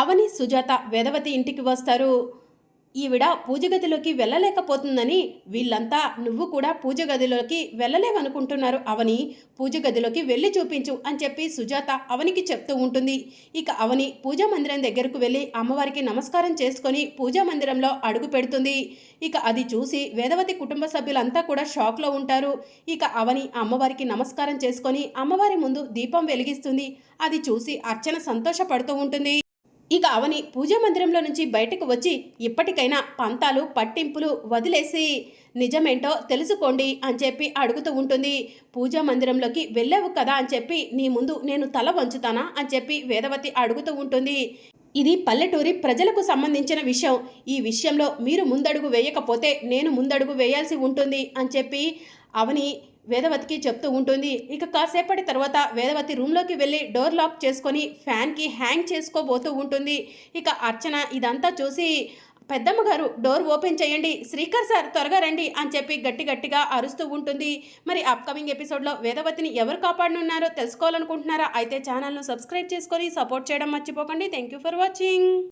అవని సుజాత వేదవతి ఇంటికి వస్తారు. ఈవిడ పూజ గదిలోకి వెళ్ళలేకపోతుందని వీళ్ళంతా నువ్వు కూడా పూజ గదిలోకి వెళ్ళలేవనుకుంటున్నారు అవని. పూజ గదిలోకి వెళ్ళి చూపించు అని చెప్పి సుజాత అవనికి చెప్తూ ఉంటుంది. ఇక అవని పూజా మందిరం దగ్గరకు వెళ్ళి అమ్మవారికి నమస్కారం చేసుకొని పూజా మందిరంలో అడుగు పెడుతుంది. ఇక అది చూసి వేదవతి కుటుంబ సభ్యులంతా కూడా షాక్లో ఉంటారు. ఇక అవని అమ్మవారికి నమస్కారం చేసుకొని అమ్మవారి ముందు దీపం వెలిగిస్తుంది. అది చూసి అర్చన సంతోషపడుతూ ఉంటుంది. ఇక అవని పూజా మందిరంలో నుంచి బయటకు వచ్చి ఇప్పటికైనా పంతాలు పట్టింపులు వదిలేసి నిజమేంటో తెలుసుకోండి అని చెప్పి అడుగుతూ ఉంటుంది. పూజా మందిరంలోకి వెళ్ళావు కదా అని చెప్పి నీ ముందు నేను తల వంచుతానా అని చెప్పి వేదవతి అడుగుతూ ఉంటుంది. ఇది పల్లెటూరి ప్రజలకు సంబంధించిన విషయం. ఈ విషయంలో మీరు ముందడుగు వేయకపోతే నేను ముందడుగు వేయాల్సి ఉంటుంది అని చెప్పి అవని వేదవతికి చెప్తూ ఉంటుంది. ఇక కాసేపటి తర్వాత వేదవతి రూమ్లోకి వెళ్ళి డోర్ లాక్ చేసుకొని ఫ్యాన్కి హ్యాంగ్ చేసుకోబోతూ ఉంటుంది. ఇక అర్చన ఇదంతా చూసి పెద్దమ్మ గారు డోర్ ఓపెన్ చేయండి. శ్రీకర్ సార్ త్వరగా రండి అని చెప్పి గట్టి గట్టిగా అరుస్తూ ఉంటుంది. మరి అప్కమింగ్ ఎపిసోడ్లో వేదవతిని ఎవరు కాపాడనున్నారో తెలుసుకోవాలనుకుంటున్నారా? అయితే ఛానల్ను సబ్స్క్రైబ్ చేసుకొని సపోర్ట్ చేయడం మర్చిపోకండి. Thank you for watching.